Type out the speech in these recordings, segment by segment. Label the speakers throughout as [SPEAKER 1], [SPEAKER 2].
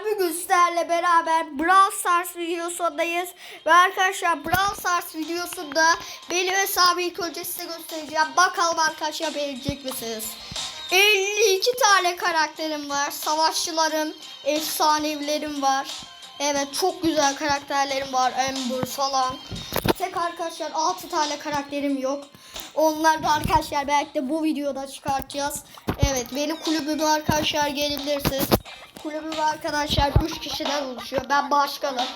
[SPEAKER 1] Bugün sizlerle beraber Brawl Stars videosundayız. Ve arkadaşlar Brawl Stars videosunda benim hesabı ilk önce size göstereceğim. Bakalım arkadaşlar beğenecek misiniz? 52 tane karakterim var. Savaşçılarım, efsanevilerim var. Evet çok güzel karakterlerim var. Ember falan. Tek arkadaşlar 6 tane karakterim yok. Onlar da arkadaşlar belki de bu videoda çıkartacağız. Evet benim kulübümü arkadaşlar gelebilirsiniz. Kulübüm arkadaşlar 3 kişiden oluşuyor. Ben başkanım.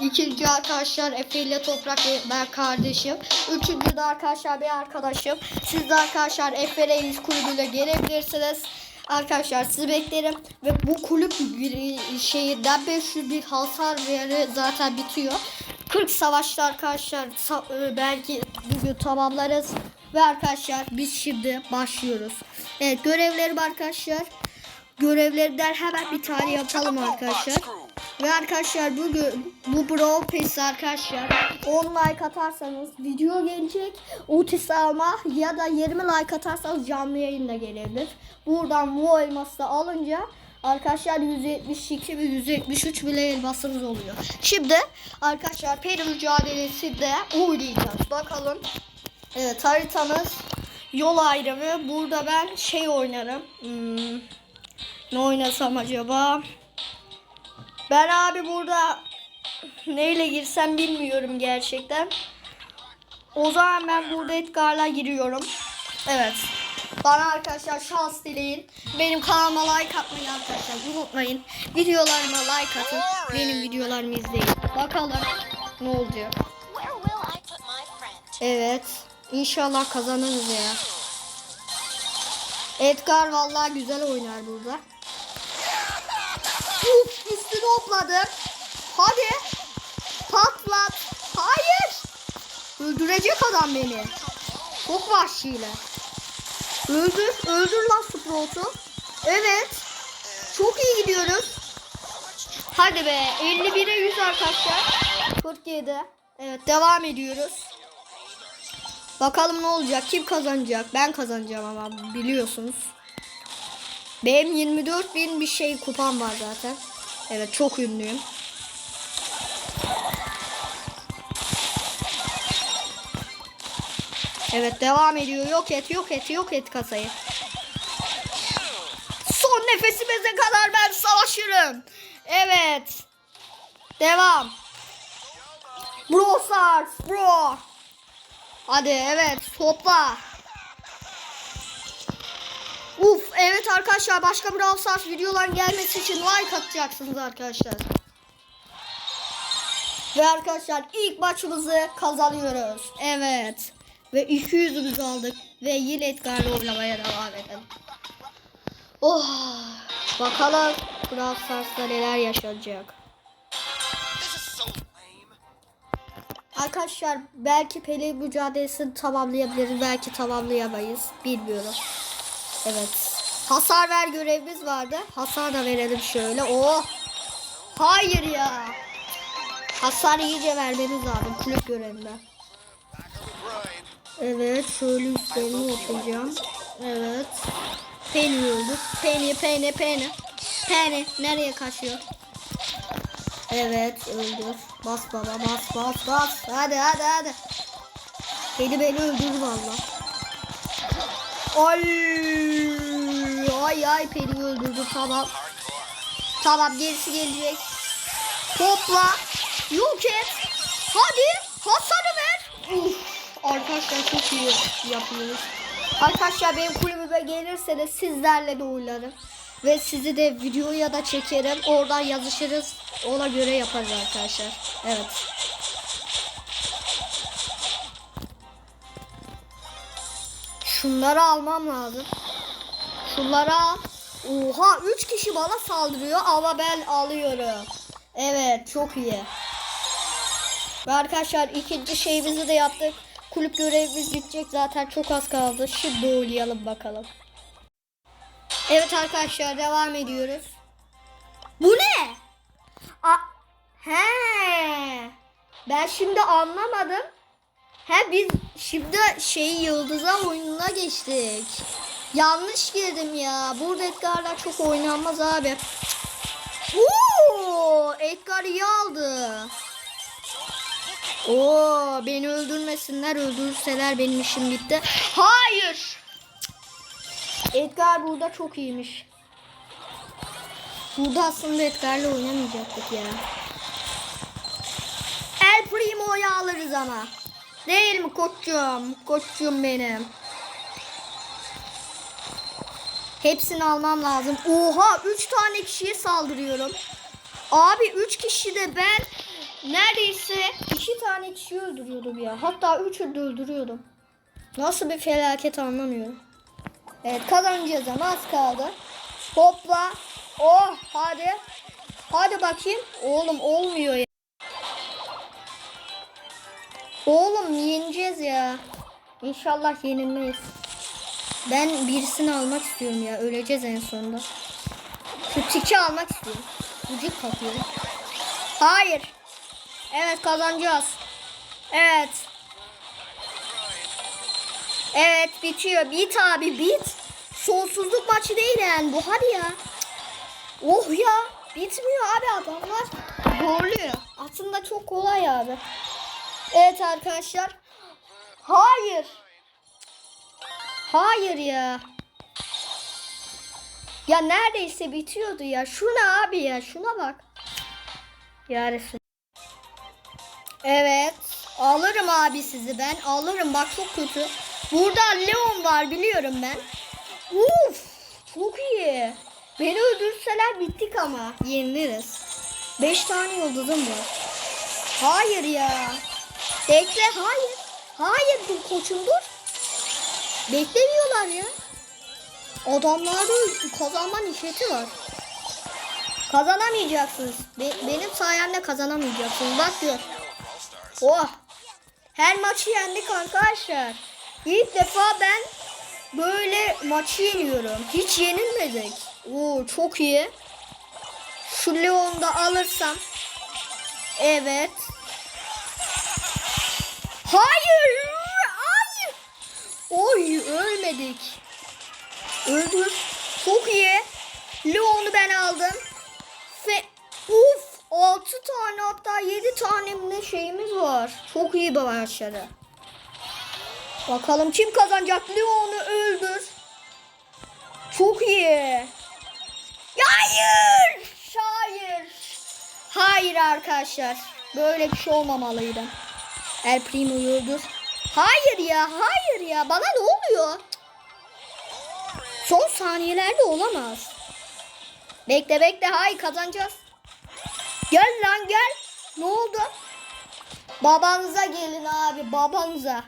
[SPEAKER 1] İkinci arkadaşlar Efe ile Toprak ben kardeşim. Üçüncü de arkadaşlar bir arkadaşım. Siz de arkadaşlar Efe Reis kulübüne gelebilirsiniz. Arkadaşlar sizi beklerim ve bu kulüp bir şehirden 500 bir hasar verir zaten bitiyor. 40 savaşta arkadaşlar e, belki bugün tamamlarız. Ve arkadaşlar biz şimdi başlıyoruz. Evet görevlerim arkadaşlar. Görevlerden hemen bir tane yapalım arkadaşlar. Ve arkadaşlar bugün bu Brawl Pass arkadaşlar 10 like atarsanız video gelecek. Otis alma ya da 20 like atarsanız canlı yayın da gelebilir. Buradan bu elması alınca arkadaşlar 172 ve 173 bile elmasımız oluyor. Şimdi arkadaşlar peri mücadelesi de oynayacağız. Bakalım. Evet haritamız yol ayrımı. Burada ben şey oynarım. Hmm, ne oynasam acaba? Ben abi burada neyle girsem bilmiyorum gerçekten. O zaman ben burada Edgar'la giriyorum. Evet. Bana arkadaşlar şans dileyin. Benim kanalıma like atmayı arkadaşlar unutmayın. Videolarıma like atın. Benim videolarımı izleyin. Bakalım ne olacak. Evet. İnşallah kazanırız ya. Edgar vallahi güzel oynar burada. Hopladım. Hadi. Patlat. Hayır. Öldürecek adam beni. Çok vahşiyle. Öldür. Öldür lan Sprout'u. Evet. Çok iyi gidiyoruz. Hadi be. 51'e 100 arkadaşlar. 47. Evet devam ediyoruz. Bakalım ne olacak? Kim kazanacak? Ben kazanacağım ama biliyorsunuz. Benim 24 bin bir şey kupam var zaten. Evet çok ünlüyüm. Evet devam ediyor. Yok et yok et yok et kasayı. Son nefesimize kadar ben savaşırım. Evet. Devam. Bro Stars bro. Hadi evet topla. Evet arkadaşlar başka Brawl Stars videoların gelmesi için like atacaksınız arkadaşlar. Ve arkadaşlar ilk maçımızı kazanıyoruz. Evet. Ve 200'ümüzü aldık. Ve yine Edgar'la oynamaya devam edelim. Oh. Bakalım Brawl Stars'ta neler yaşanacak. Arkadaşlar belki Pele mücadelesini tamamlayabiliriz. Belki tamamlayamayız. Bilmiyorum. Evet. Hasar ver görevimiz vardı. Hasar da verelim şöyle. Oh. Hayır ya. Hasar iyice vermeniz lazım kulüp görevinde. Evet şöyle üstlerini yapacağım. Evet. Penny öldü. Penny, Penny, Penny. Penny nereye kaçıyor? Evet öldür. Bas baba bas bas bas. Hadi hadi hadi. Penny beni öldürdü valla. Ay ay ay Penny öldürdü tamam. Tamam gerisi gelecek. Topla. Yok et. Hadi. Hasarı ver. Uf. Arkadaşlar çok iyi yapıyoruz. Arkadaşlar benim kulübüme gelirseniz sizlerle de oynarım. Ve sizi de videoya da çekerim. Oradan yazışırız. Ona göre yaparız arkadaşlar. Evet. Şunları almam lazım. Şunları al. Oha 3 kişi bana saldırıyor ama ben alıyorum. Evet çok iyi. Ve arkadaşlar ikinci şeyimizi de yaptık. Kulüp görevimiz bitecek zaten çok az kaldı. Şimdi oynayalım bakalım. Evet arkadaşlar devam ediyoruz. Bu ne? A He. Ben şimdi anlamadım. He biz şimdi şey yıldıza oyununa geçtik. Yanlış girdim ya. Burada Edgar'lar çok oynanmaz abi. Uuu! adamlar iyi aldı. Oo beni öldürmesinler öldürürseler benim işim bitti. Hayır. Edgar burada çok iyiymiş. Burada aslında Edgar'la oynamayacaktık ya. El Primo'yu alırız ama. Değil mi koçum? Koçum benim. Hepsini almam lazım. Oha 3 tane kişiye saldırıyorum. Abi 3 kişi de ben neredeyse 2 tane kişi öldürüyordum ya. Hatta 3'ü de öldürüyordum. Nasıl bir felaket anlamıyorum. Evet kazanacağız ama az kaldı. Hopla. Oh hadi. Hadi bakayım. Oğlum olmuyor ya. Oğlum yeneceğiz ya. İnşallah yenilmeyiz. Ben birisini almak istiyorum ya. Öleceğiz en sonunda. Şu tiki almak istiyorum. Ucuk kapıyorum. Hayır. Evet kazanacağız. Evet. Evet bitiyor. Bit abi bit. Sonsuzluk maçı değil yani bu. Hadi ya. Oh ya. Bitmiyor abi adamlar. Zorluyor. Aslında çok kolay abi. Evet arkadaşlar. Hayır. Hayır ya. Ya neredeyse bitiyordu ya. Şu ne abi ya? Şuna bak. Ya Resul. Evet. Alırım abi sizi ben. Alırım bak çok kötü. Burada Leon var biliyorum ben. Uf. Çok iyi. Beni öldürseler bittik ama. Yeniliriz. 5 tane yıldızım var. Hayır ya. Bekle hayır. Hayır dur koçum dur. Beklemiyorlar ya. Adamlarda kazanma nişeti var. Kazanamayacaksınız. Be- benim sayemde kazanamayacaksınız. Bak diyor. Oh. Her maçı yendik arkadaşlar. İlk defa ben böyle maçı yeniyorum. Hiç yenilmedik. Oo çok iyi. Şu Leon'u da alırsam. Evet. Hayır. Oy ölmedik. Öldür. Çok iyi. Leon'u ben aldım. Ve uf 6 tane hatta 7 tane ne şeyimiz var. Çok iyi başarı. Bakalım kim kazanacak? Leon'u öldür. Çok iyi. Hayır. Hayır. Hayır arkadaşlar. Böyle bir şey olmamalıydı. El Primo'yu öldür. Hayır ya, hayır ya. Bana ne oluyor? Son saniyelerde olamaz. Bekle bekle, hayır kazanacağız. Gel lan gel. Ne oldu? Babanıza gelin abi, babanıza.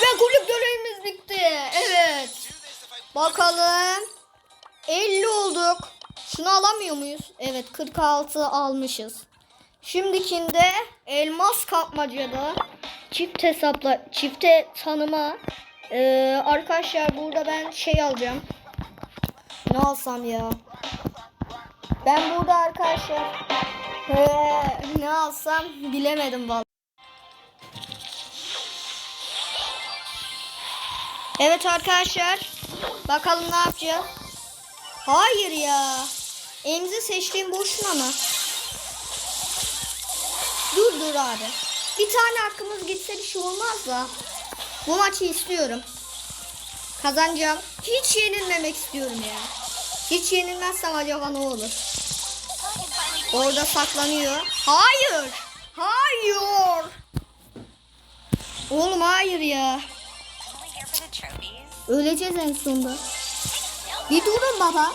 [SPEAKER 1] Ve kulüp görevimiz bitti. Evet. Bakalım. 50 olduk. Şunu alamıyor muyuz? Evet 46 almışız. Şimdikinde elmas kapmacada çift hesapla çifte tanıma Ee, arkadaşlar burada ben şey alacağım. Ne alsam ya? Ben burada arkadaşlar ee, ne alsam bilemedim vallahi. Evet arkadaşlar. Bakalım ne yapacağız? Hayır ya. Emzi seçtiğim boşuna mı? Dur abi. Bir tane hakkımız gitse bir şey olmaz da. Bu maçı istiyorum. Kazanacağım. Hiç yenilmemek istiyorum ya. Hiç yenilmezsem acaba ne olur? Orada saklanıyor. Hayır. Hayır. Oğlum hayır ya. Öleceğiz en sonunda. Bir durun baba.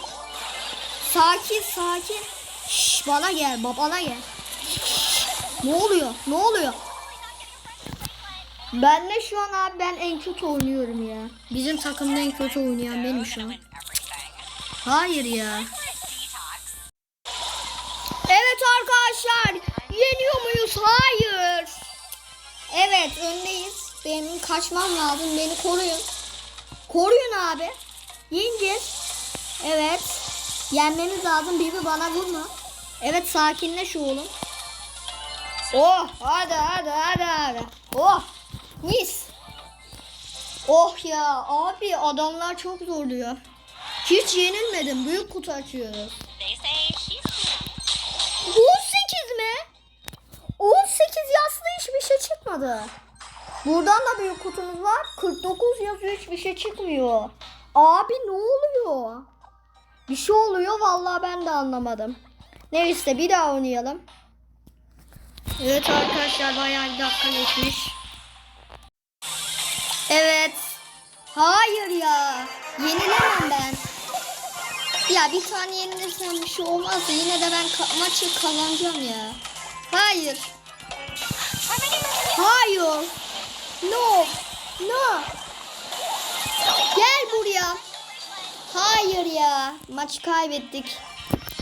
[SPEAKER 1] Sakin sakin. Şş, bana gel babana gel. Ne oluyor? Ne oluyor? Ben de şu an abi ben en kötü oynuyorum ya. Bizim takımda en kötü oynayan benim şu an. Hayır ya. Evet arkadaşlar. Yeniyor muyuz? Hayır. Evet öndeyiz. Benim kaçmam lazım. Beni koruyun. Koruyun abi. Yeneceğiz. Evet. Yenmemiz lazım. Bibi bana vurma. Evet sakinleş oğlum. Oh hadi hadi hadi hadi. Oh mis. Oh ya abi adamlar çok zorluyor. Hiç yenilmedim. Büyük kutu açıyoruz.
[SPEAKER 2] 18 mi? 18 yazdı hiçbir şey
[SPEAKER 1] çıkmadı. Buradan da büyük kutumuz var. 49 yazıyor hiçbir şey çıkmıyor. Abi ne oluyor? Bir şey oluyor vallahi ben de anlamadım. Neyse bir daha oynayalım. Evet arkadaşlar bayağı bir dakika geçmiş. Evet. Hayır ya. Yenilemem ben. Ya bir tane yenilirsem bir şey olmaz. Yine de ben maçı kazanacağım ya. Hayır. Hayır. No. No. Gel buraya. Hayır ya. Maçı kaybettik.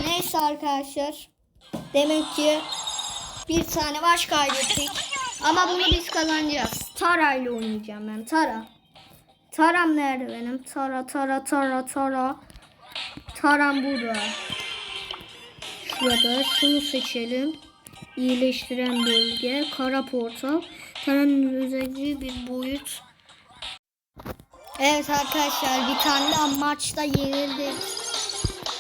[SPEAKER 1] Neyse arkadaşlar. Demek ki bir tane maç kaybettik. Ama bunu biz kazanacağız. Tara ile oynayacağım ben. Tara. Taram nerede benim? Tara tara tara tara. Taram burada. Şurada şunu seçelim. İyileştiren bölge. Kara portal. Taranın özelliği bir boyut. Evet arkadaşlar bir tane daha maçta yenildik.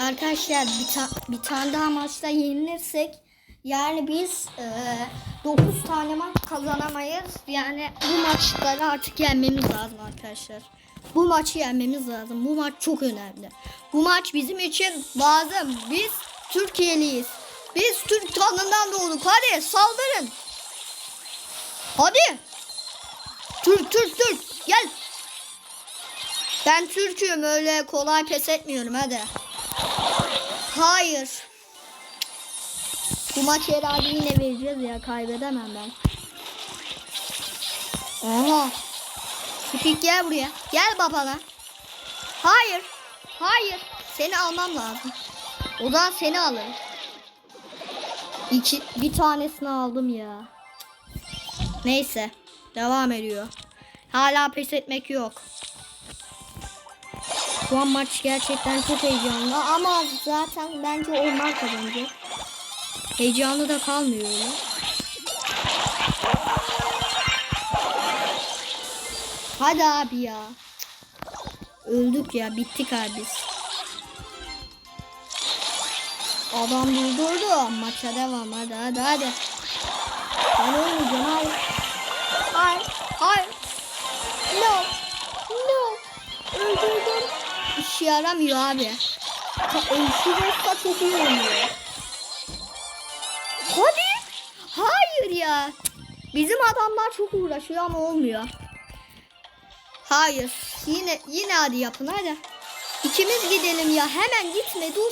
[SPEAKER 1] Arkadaşlar bir, ta- bir tane daha maçta yenilirsek yani biz 9 tane maç kazanamayız. Yani bu maçları artık yenmemiz lazım arkadaşlar. Bu maçı yenmemiz lazım. Bu maç çok önemli. Bu maç bizim için lazım. Biz Türkiye'liyiz. Biz Türk kanından doğduk. Hadi saldırın. Hadi. Türk Türk Türk gel. Ben Türk'üm öyle kolay pes etmiyorum hadi. Hayır. Bu maçı herhalde yine vereceğiz ya kaybedemem ben. Aha. Spik gel buraya. Gel babana. Hayır. Hayır. Seni almam lazım. O zaman seni alırım. İki, bir tanesini aldım ya. Neyse. Devam ediyor. Hala pes etmek yok. Şu an maç gerçekten çok heyecanlı ama zaten bence onlar kazanacak. Heyecanlı da kalmıyor öyle. Hadi abi ya. Öldük ya bittik abi. Adam durdurdu. Maça devam hadi hadi hadi. Ben ölmeyeceğim hayır. Hayır. Hayır. No. No. Öldürdüm. İşe yaramıyor abi. Öldürürse çok iyi oynuyor. Hayır ya. Bizim adamlar çok uğraşıyor ama olmuyor. Hayır. Yine yine hadi yapın hadi. İkimiz gidelim ya. Hemen gitme dur.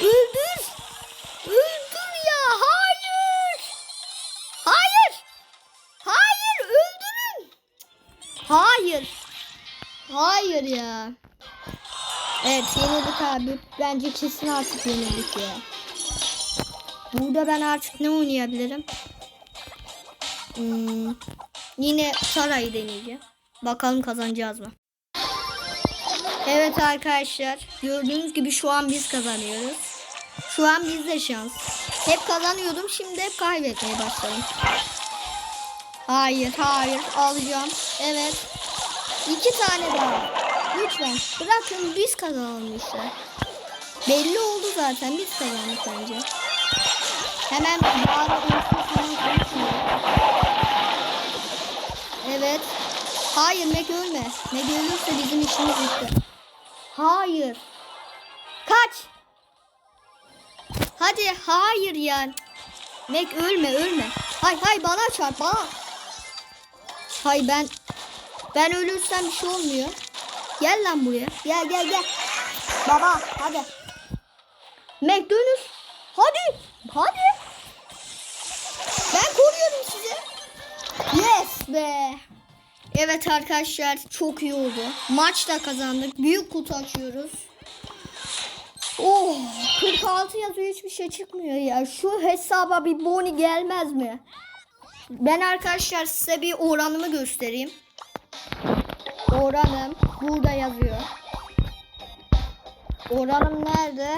[SPEAKER 1] Öldür. Öldür ya. Hayır. Hayır. Hayır öldürün. Hayır. Hayır ya. Evet yenildik abi. Bence kesin artık yenildik ya. Burada ben artık ne oynayabilirim? Hmm, yine Saray'ı deneyeceğim. Bakalım kazanacağız mı? Evet arkadaşlar. Gördüğünüz gibi şu an biz kazanıyoruz. Şu an bizde şans. Hep kazanıyordum. Şimdi hep kaybetmeye başladım. Hayır hayır alacağım. Evet. İki tane daha. Lütfen bırakın biz kazanalım işte. Belli oldu zaten biz kazandık bence. Hemen bağlı unsur. Evet. Hayır Meg ölme. Meg ölürse bizim işimiz bitti. Hayır. Kaç. Hadi hayır ya. Meg ölme ölme. Hay hay bana çarp bana. Hay ben ben ölürsem bir şey olmuyor. Gel lan buraya. Gel gel gel. Baba hadi. McDonald's. Hadi. Hadi. Yes be. Evet arkadaşlar çok iyi oldu. Maçta kazandık. Büyük kutu açıyoruz. Oh 46 yazıyor hiçbir şey çıkmıyor ya. Şu hesaba bir boni gelmez mi? Ben arkadaşlar size bir oranımı göstereyim. Oranım burada yazıyor. Oranım nerede?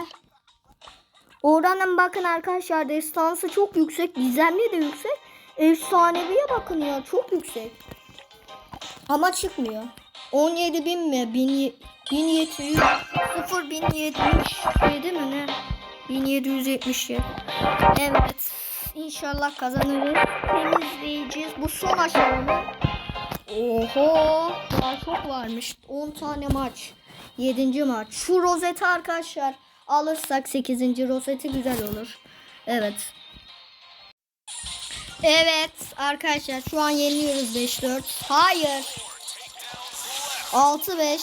[SPEAKER 1] Oranım bakın arkadaşlar destansı çok yüksek. Gizemli de yüksek. Efsaneviye bakın ya çok yüksek. Ama çıkmıyor. 17 bin mi? 1000 1700 0 1077 mi ne? 1777. Evet. İnşallah kazanırız. Temizleyeceğiz. Bu son aşamamı. Oho. Daha çok varmış. 10 tane maç. 7. maç. Şu rozeti arkadaşlar alırsak 8. rozeti güzel olur. Evet. Evet arkadaşlar şu an yeniliyoruz 5-4. Hayır. 6-5.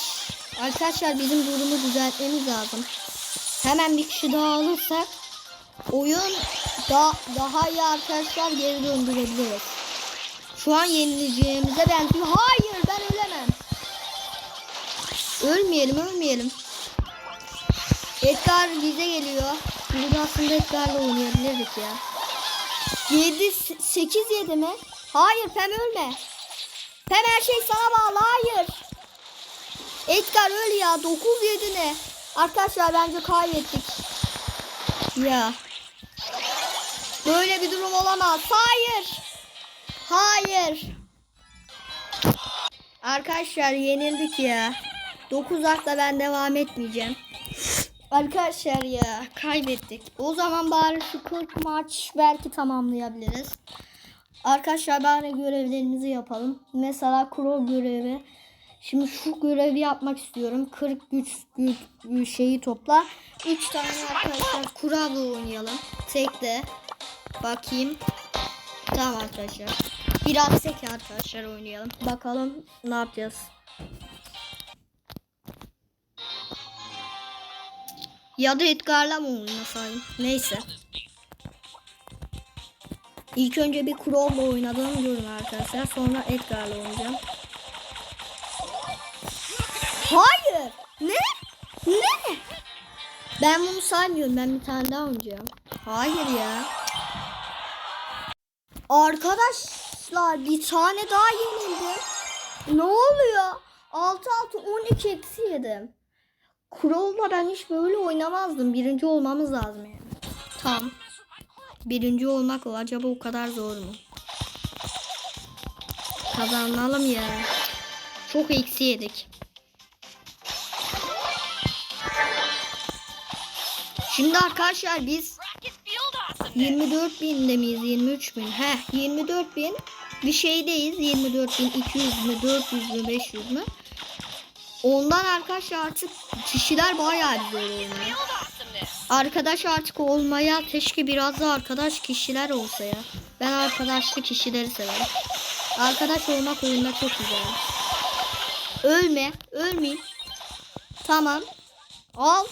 [SPEAKER 1] Arkadaşlar bizim durumu düzeltmemiz lazım. Hemen bir kişi daha alırsak oyun da, daha iyi arkadaşlar geri döndürebiliriz. Şu an yenileceğimize benziyor. Hayır ben ölemem. Ölmeyelim ölmeyelim. Edgar bize geliyor. Biz aslında Edgar'la oynayabilirdik ya. 7 8 7 mi? Hayır Pem ölme. Pem her şey sana bağlı. Hayır. Edgar öl ya. 9 7 ne? Arkadaşlar bence kaybettik. Ya. Böyle bir durum olamaz. Hayır. Hayır. Arkadaşlar yenildik ya. 9 akla ben devam etmeyeceğim. Arkadaşlar ya kaybettik. O zaman bari şu 40 maç belki tamamlayabiliriz. Arkadaşlar bari görevlerimizi yapalım. Mesela kro görevi. Şimdi şu görevi yapmak istiyorum. 40 güç, güç şeyi topla. 3 tane arkadaşlar kurabla oynayalım. Tekle. Bakayım. Tamam arkadaşlar. Biraz tek arkadaşlar oynayalım. Bakalım ne yapacağız. Ya da Edgar'la mı oynasaydım? Neyse. İlk önce bir Crow'la oynadığımı görün arkadaşlar. Sonra Edgar'la oynayacağım. Hayır. Ne? Ne? Ben bunu saymıyorum. Ben bir tane daha oynayacağım. Hayır ya. Arkadaşlar bir tane daha yenildim. Ne oluyor? 6 6 12 eksi yedim. Kural'la ben hiç böyle oynamazdım. Birinci olmamız lazım yani. Tam. Birinci olmak o. Acaba o kadar zor mu? Kazanalım ya. Çok eksi yedik. Şimdi arkadaşlar biz
[SPEAKER 2] Rocket field awesomeness.
[SPEAKER 1] 24 binde miyiz? 23 bin. Heh 24 bin. Bir şeydeyiz. 24 bin 200 mü? 400 mü? 500 mü? Ondan arkadaşlar artık kişiler bayağı zor oynuyor. Arkadaş artık olmaya keşke biraz da arkadaş kişiler olsa ya. Ben arkadaşlı kişileri severim. Arkadaş olmak oyunda çok güzel. Ölme. Ölmeyeyim. Tamam. Al.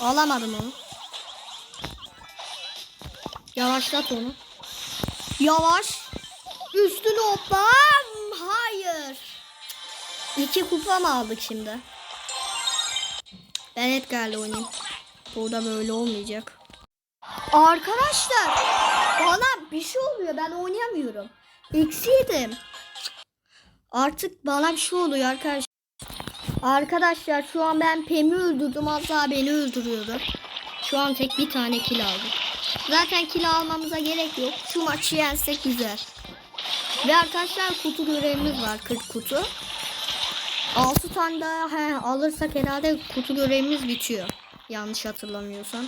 [SPEAKER 1] Alamadım onu. Yavaşlat onu. Yavaş. Üstünü hoplam. İki kupa mı aldık şimdi? Ben Edgar'la oynayayım. Burada böyle olmayacak. Arkadaşlar bana bir şey oluyor ben oynayamıyorum. Eksi yedim. Artık bana bir şey oluyor arkadaşlar. Arkadaşlar şu an ben Pem'i öldürdüm daha beni öldürüyordu. Şu an tek bir tane kill aldık. Zaten kill almamıza gerek yok. Şu maçı yensek güzel. Ve arkadaşlar kutu görevimiz var 40 kutu. 6 tane daha he, alırsak herhalde kutu görevimiz bitiyor. Yanlış hatırlamıyorsam.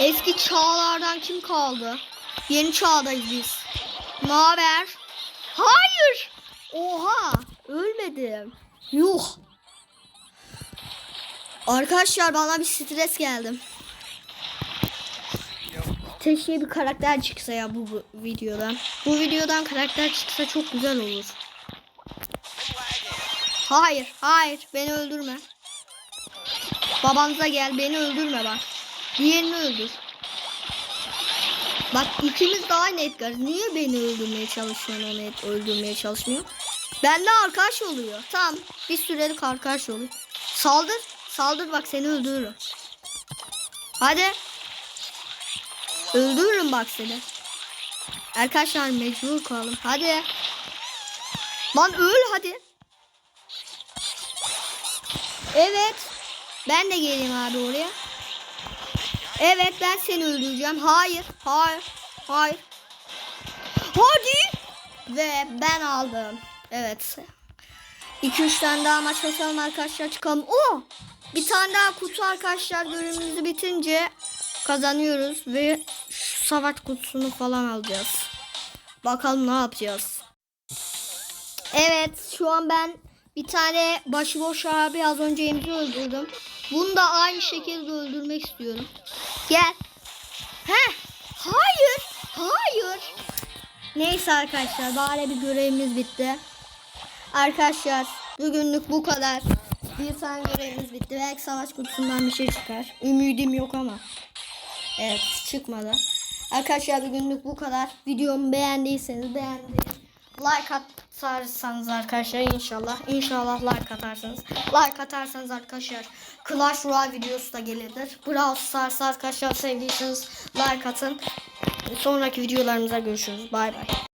[SPEAKER 1] Eski çağlardan kim kaldı? Yeni çağdayız biz. Ne haber? Hayır. Oha. Ölmedim. Yuh. Arkadaşlar bana bir stres geldi. Keşke bir karakter çıksa ya bu, bu videodan. Bu videodan karakter çıksa çok güzel olur. Hayır, hayır. Beni öldürme. Babanıza gel, beni öldürme bak. Diğerini öldür. Bak ikimiz de aynı Edgar. Niye beni öldürmeye çalışıyorsun, onu öldürmeye çalışmıyor? Benle arkadaş oluyor. Tamam, bir sürelik arkadaş oluyor. Saldır, saldır bak seni öldürürüm. Hadi. Öldürürüm bak seni. Arkadaşlar mecbur kalalım. Hadi. Lan öl hadi. Evet. Ben de geleyim abi oraya. Evet ben seni öldüreceğim. Hayır. Hayır. Hayır. Hadi. Ve ben aldım. Evet. 2-3 tane daha maç atalım arkadaşlar çıkalım. O! Bir tane daha kutu arkadaşlar bölümümüzü bitince kazanıyoruz ve şu savaş kutusunu falan alacağız. Bakalım ne yapacağız. Evet şu an ben bir tane başıboş abi az önce emzi öldürdüm. Bunu da aynı şekilde öldürmek istiyorum. Gel. He. Hayır. Hayır. Neyse arkadaşlar bari bir görevimiz bitti. Arkadaşlar bugünlük bu kadar. Bir tane görevimiz bitti. Belki savaş kutusundan bir şey çıkar. Ümidim yok ama. Evet çıkmadı. Arkadaşlar bugünlük bu kadar. Videomu beğendiyseniz beğendiğiniz like atarsanız arkadaşlar inşallah. İnşallah like atarsınız. Like atarsanız arkadaşlar Clash Royale videosu da gelir. Brawl Stars arkadaşlar sevdiyseniz like atın. Sonraki videolarımıza görüşürüz. Bay bay.